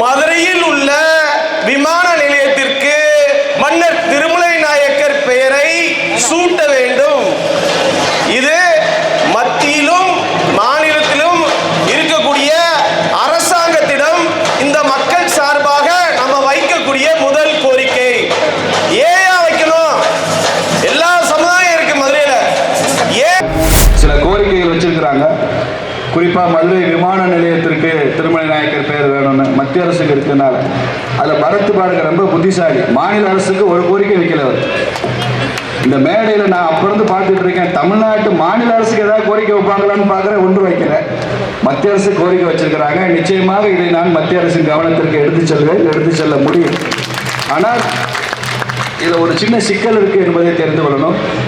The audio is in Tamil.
மதுரையில் உள்ள விமான நிலையத்திற்கு மன்னர் திருமலை நாயக்கர் பெயரை சூட்ட வேண்டும். இது மத்தியிலும் மாநிலத்திலும் இருக்கக்கூடிய அரசாங்கத்திடம் இந்த மக்கள் சார்பாக நம்ம வைக்கக்கூடிய முதல் கோரிக்கை. ஏயா வைக்கணும்? எல்லா சமுதாயம் இருக்கு மதுரையில். ஏன்? சில கோரிக்கைகள் வச்சிருக்கிறாங்க. குறிப்பாக மதுரை விமான நிலையத்திற்கு திருமலை நாயக்கர் பெயர் வேணும்னு மத்திய அரசுக்கு இருக்கிறனால அதில் பரத் ரொம்ப புத்திசாலி. மாநில அரசுக்கு ஒரு கோரிக்கை வைக்கல அவர். இந்த மேடையில் நான் அப்ப பார்த்துட்டு இருக்கேன் தமிழ்நாட்டு மாநில அரசுக்கு ஏதாவது கோரிக்கை வைப்பாங்களான்னு பார்க்குறேன் ஒன்று வைக்கல. மத்திய அரசு கோரிக்கை வச்சிருக்கிறாங்க நிச்சயமாக இதை நான் மத்திய அரசின் கவனத்திற்கு எடுத்து செல்வேன் எடுத்து செல்ல முடியும். ஆனால் இதில் ஒரு சின்ன சிக்கல் இருக்குது என்பதை தெரிந்து கொள்ளணும்.